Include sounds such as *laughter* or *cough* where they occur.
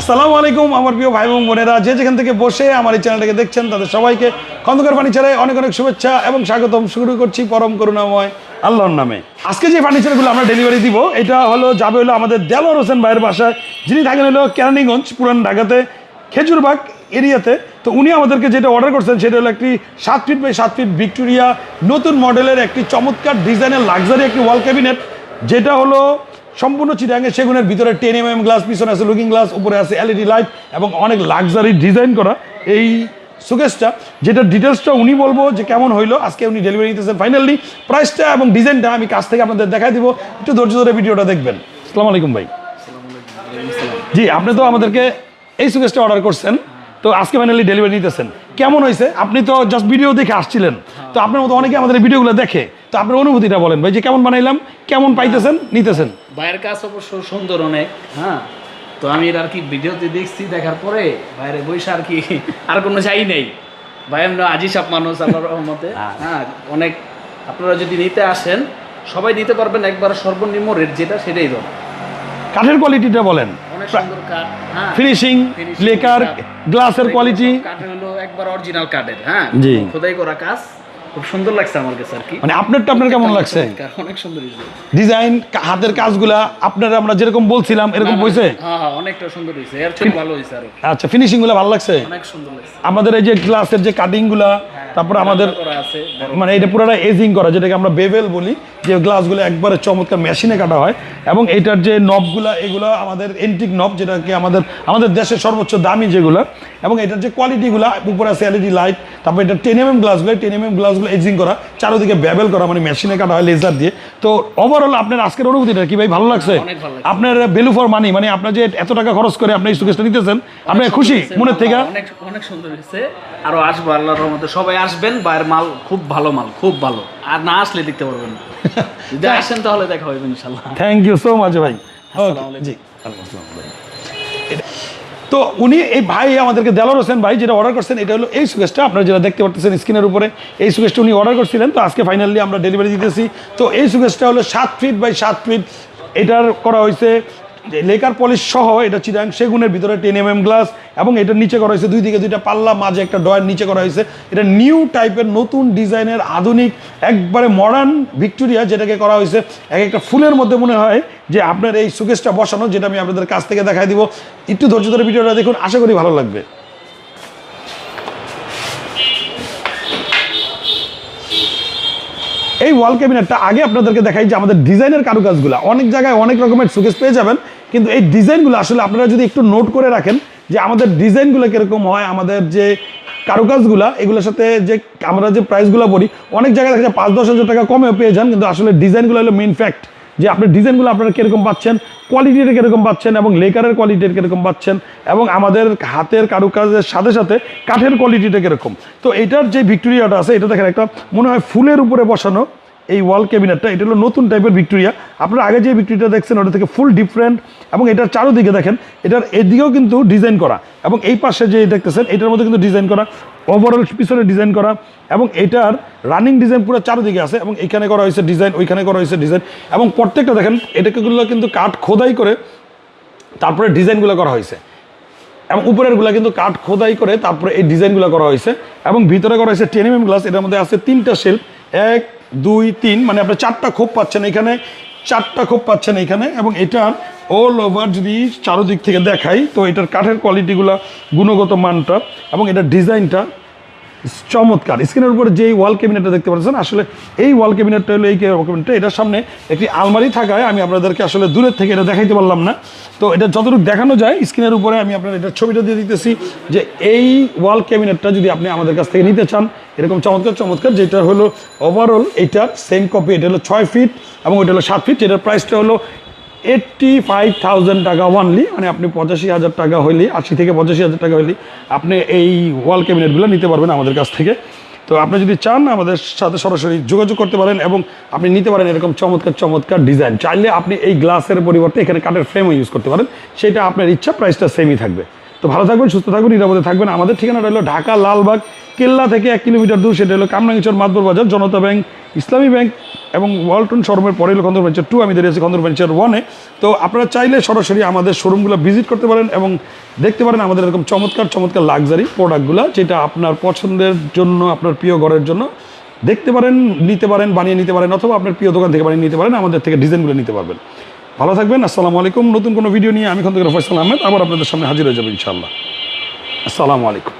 আসসালামু আলাইকুম, আমার প্রিয় ভাই এবং বোনেরা। যে যেখান থেকে বসে আমার এই চ্যানেলটাকে দেখছেন, তাদের সবাইকে খন্দকার ফার্নিচারে অনেক অনেক শুভেচ্ছা এবং স্বাগতম। শুরু করছি পরম করুণাময় আল্লাহর নামে। আজকে যে ফার্নিচারগুলো আমরা ডেলিভারি দিব, এটা হলো, যাবে হলো আমাদের দেলোয়ার হোসেন ভাইয়ের বাসায়। যিনি থাকেন হলো কেরানীগঞ্জ, পুরান ঢাকাতে, খেজুরবাগ এরিয়াতে। তো উনি আমাদেরকে যেটা অর্ডার করছেন, সেটা হলো একটি সাত ফিট বাই সাত ফিট ভিক্টোরিয়া নতুন মডেলের একটি চমৎকার ডিজাইনের লাক্সারি একটি ওয়াল ক্যাবিনেট যেটা হলো সম্পূর্ণ চিটাঙ্গে সেগুনের ভিতরে টেন এম এম গ্লাস, পিছনে আছে লুকিং গ্লাস উপরে আছে এলইডি লাইট এবং অনেক লাক্সারি ডিজাইন করা এই সুকেসটা যেটা ডিটেলসটা উনি বলব যে কেমন হইল, আজকে উনি ডেলিভারি নিতেছেন ফাইনালি প্রাইসটা এবং ডিজাইনটা আমি কাছ থেকে আপনাদের দেখাই দিব। একটু ধৈর্য ধরে ভিডিওটা দেখবেন। আসসালামু আলাইকুম ভাই। জি, আপনি তো আমাদেরকে এই সুকেসটা অর্ডার করছেন, তো আজকে ফাইনালি ডেলিভারি নিতেছেন। কেমন হয়েছে আপনি তো জাস্ট ভিডিও দেখে আসছিলেন। তো আপনার মতো অনেকে আমাদের ভিডিওগুলো দেখে। তো আপনার অনুভূতিটা বলেন ভাই, যে কেমন বানাইলাম, কেমন পাইতেছেন, নিতেছেন? ভাইয়ের কাজ অবশ্য সুন্দর অনেক হ্যাঁ? তো আমি এর আর কি ভিডিওতে দেখছি দেখার পরে বাইরে বসে আর কি *laughs* আর কোনো চাই নেই। ভাই আমরা আজি সব মানুষ আল্লাহর রহমতে হ্যাঁ। অনেক আপনারা যদি নিতে আসেন সবাই নিতে পারবেন একবার সর্বনিম্ন রেট যেটা সেটাই দেন কাঠের কোয়ালিটিটা বলেন। অনেক সুন্দর কাঠ হ্যাঁ। ফিনিশিং লেকার গ্লাসের কোয়ালিটি কাঠের হলো একবার অরিজিনাল কাঠের হ্যাঁ? খোদাই করা কাজ। খুব সুন্দর লাগছে আমার কাছে আর কি। মানে আপনারটা আপনার কেমন লাগছে? অনেক সুন্দর ডিজাইন হাতের কাজগুলা আপনারা আমরা যেরকম বলছিলাম এরকম বইছে হ্যাঁ হ্যাঁ অনেকটা সুন্দর হয়েছে। এর চেয়ে ভালো হয়েছে আরও। আচ্ছা ফিনিশিংগুলো ভালো লাগছে? অনেক সুন্দর লাগছে। আমাদের এই যে গ্লাসের যে কাটিংগুলা তারপরে আমাদের মানে এটা পুরোটা এজিং করা যেটাকে আমরা বেভেল বলি যে গ্লাসগুলো একবারে চমৎকার মেশিনে কাটা হয়। এবং এটার যে নবগুলা এগুলো আমাদের এন্টিক নব যেটাকে আমাদের আমাদের দেশের সর্বোচ্চ দামি যেগুলো। এবং এটার যে কোয়ালিটিগুলো উপরে আছে এলইডি লাইট তারপর এটা টেন এম এম গ্লাসগুলো টেন এম এম গ্লাসগুলো এজিং করা চারোদিকে বেবেল করা মানে মেশিনে কাটা হয় লেজার দিয়ে। তো ওভারঅল আপনার আজকের অনুভূতিটা কি ভাই ভালো লাগছে। আপনার ভ্যালু ফর মানি মানে আপনার যে এত টাকা খরচ করে আপনি সুকেশটা নিতেছেন আপনি খুশি মনের থেকে? অনেক অনেক সুন্দর হয়েছে। আরও আসব আল্লাহর রহমতে। সবাই আসবেন বাইরের মাল খুব ভালো মাল খুব ভালো। আর না আসলে দেখতে পারবেন না। *laughs* যদি আসেন তাহলে দেখা হবে ইনশাল্লাহ। থ্যাংক ইউ সো মাচ ভাই। জি। আসসালামু আলাইকুম তো উনি এই ভাই আমাদেরকে দেলার হোসেন ভাই যেটা অর্ডার করছেন, এটা হলো এই সুকেশটা আপনারা যেটা দেখতে পাচ্ছেন স্ক্রিনের উপরে, এই সুকেশটা উনি অর্ডার করছিলেন। তো আজকে ফাইনালি আমরা ডেলিভারি দিতেছি। তো এই সুকেশটা হলো সাত ফিট বাই সাত ফিট এটার করা হয়েছে লেকার পলিশ সহ এটা চিরাং সেগুনের ভিতরে টেন এম এম গ্লাস এবং এটার নিচে করা হয়েছে দুই দিকে দুইটা পাল্লা, মাঝে একটা ডয়ের নিচে করা হয়েছে। এটা নিউ টাইপের নতুন ডিজাইনের আধুনিক, একবারে মডার্ন ভিক্টোরিয়া যেটাকে করা হয়েছে। এক একটা ফুলের মধ্যে মনে হয় যে আপনার এই সুকেশটা বসানো, যেটা আমি আপনাদের কাছ থেকে দেখাই দিব। একটু ধৈর্য ধরে ভিডিওটা দেখুন, আশা করি ভালো লাগবে। এই ওয়াল ক্যাবিনেটটা আগে আপনাদেরকে দেখাই যে আমাদের ডিজাইনের কারুকাজগুলো। অনেক জায়গায় অনেক রকমের সুকেস পেয়ে যাবেন। কিন্তু এই ডিজাইনগুলো আসলে আপনারা যদি একটু নোট করে রাখেন যে আমাদের ডিজাইনগুলো কীরকম হয়, আমাদের যে কারুকাজগুলো, এগুলোর সাথে যে আমরা যে প্রাইসগুলো বলি, অনেক জায়গায় দেখা যায় পাঁচ দশ হাজার টাকা কমেও পেয়ে যান, কিন্তু আসলে ডিজাইনগুলো হলো মেইন ফ্যাক্ট যে আপনার ডিজাইনগুলো আপনারা কীরকম পাচ্ছেন কোয়ালিটিটা কীরকম পাচ্ছেন এবং লেকারের কোয়ালিটির কীরকম পাচ্ছেন এবং আমাদের হাতের কারুকাজের সাথে সাথে কাঠের কোয়ালিটিটা কীরকম। তো এটার যে ভিক্টোরিয়াটা আছে, এটা দেখেন একটা মনে হয় ফুলের উপরে বসানো এই ওয়াল ক্যাবিনেটটা এটা হলো নতুন টাইপের ভিক্টোরিয়া আপনারা আগে যে ভিক্টোরিয়াটা দেখছেন, ওটা থেকে ফুল ডিফারেন্ট এবং এটার চারোদিকে দেখেন, এটার এদিকেও কিন্তু ডিজাইন করা এবং এই পাশে যে দেখতেছেন, এটার মধ্যে কিন্তু ডিজাইন করা ওভারঅল পিছনে ডিজাইন করা এবং এটার রানিং ডিজাইন পুরো চারোদিকে আছে এবং এখানে করা হয়েছে ডিজাইন ওইখানে করা হয়েছে ডিজাইন এবং প্রত্যেকটা দেখেন, এটাকেগুলো কিন্তু কাঠ খোদাই করে তারপরে ডিজাইনগুলো করা হয়েছে এবং উপরেরগুলো কিন্তু কাঠ খোদাই করে তারপরে এই ডিজাইনগুলো করা হয়েছে এবং ভিতরে করা হয়েছে টেন এম গ্লাস, এটার মধ্যে আছে তিনটা শেল্ফ এক দুই, তিন মানে আপনি চারটা খোপ পাচ্ছেন এখানে, চারটা খোপ পাচ্ছেন এখানে, এবং এটার অল ওভার যদি চারোদিক থেকে দেখাই, তো এটার কাঠের কোয়ালিটিগুলো গুণগত মানটা, এবং এটার ডিজাইনটা চমৎকার। স্ক্রিনের উপরে যেই ওয়াল ক্যাবিনেটটা দেখতে পাচ্ছেন, আসলে এই ওয়াল ক্যাবিনেটটা হলো এই ক্যাবিনেটটা এটার সামনে একটি আলমারি থাকায় আমি আপনাদেরকে আসলে দূরের থেকে এটা দেখাইতে পারলাম না। তো এটা যতটুকু দেখানো যায়, স্ক্রিনের উপরে আমি আপনার এটার ছবিটা দিয়ে দিতেছি যে এই ওয়াল ক্যাবিনেটটা যদি আপনি আমাদের কাছ থেকে নিতে চান, এরকম চমৎকার চমৎকার, যেটা হলো ওভারঅল এইটার সেম কপি এটা হলো ছয় ফিট এবং ওইটা হলো সাত ফিট এটার প্রাইসটা হলো এইট্টি ফাইভ থাউজেন্ড টাকা ওয়ানলি মানে আপনি পঁচাশি হাজার টাকা হইলে আশি থেকে পঁচাশি হাজার টাকা হইলে আপনি এই ওয়াল ক্যাবিনেটগুলো নিতে পারবেন আমাদের কাছ থেকে। তো আপনি যদি চান, আমাদের সাথে সরাসরি যোগাযোগ করতে পারেন এবং আপনি নিতে পারেন এরকম চমৎকার চমৎকার ডিজাইন চাইলে আপনি এই গ্লাসের পরিবর্তে এখানে কাঠের ফ্রেমও ইউজ করতে পারেন। সেটা আপনার ইচ্ছা প্রাইসটা সেমই থাকবে। তো ভালো থাকবেন, সুস্থ থাকবেন, নিরাপদে থাকবেন। আমাদের ঠিকানাটা হলো ঢাকা লালবাগ, কেল্লা থেকে এক কিলোমিটার দূর। সেটা হলো কামরাঙ্গিচর মাদবর বাজার, জনতা ব্যাংক, ইসলামী ব্যাংক এবং ওয়ালটন শোরুমের পরে হলো খন্দর ভেঞ্চার টু আমি দাঁড়িয়ে আছি খন্দর ভেঞ্চার ওয়ানে তো আপনারা চাইলে সরাসরি আমাদের শোরুমগুলো ভিজিট করতে পারেন এবং দেখতে পারেন আমাদের এরকম চমৎকার চমৎকার লাক্সারি প্রোডাক্টগুলো যেটা আপনার পছন্দের জন্য, আপনার প্রিয় ঘরের জন্য দেখতে পারেন, নিতে পারেন, বানিয়ে নিতে পারেন, অথবা আপনার প্রিয় দোকান থেকে বানিয়ে নিতে পারেন। আমাদের থেকে ডিজাইনগুলো নিতে পারবেন। ভালো থাকবেন, আসসালামু আলাইকুম। নতুন কোনো ভিডিও নিয়ে আমি খন্দকার ফয়সাল আহমেদ, আবার আপনাদের সামনে হাজির হয়ে যাব ইনশাআল্লাহ। আসসালামু আলাইকুম।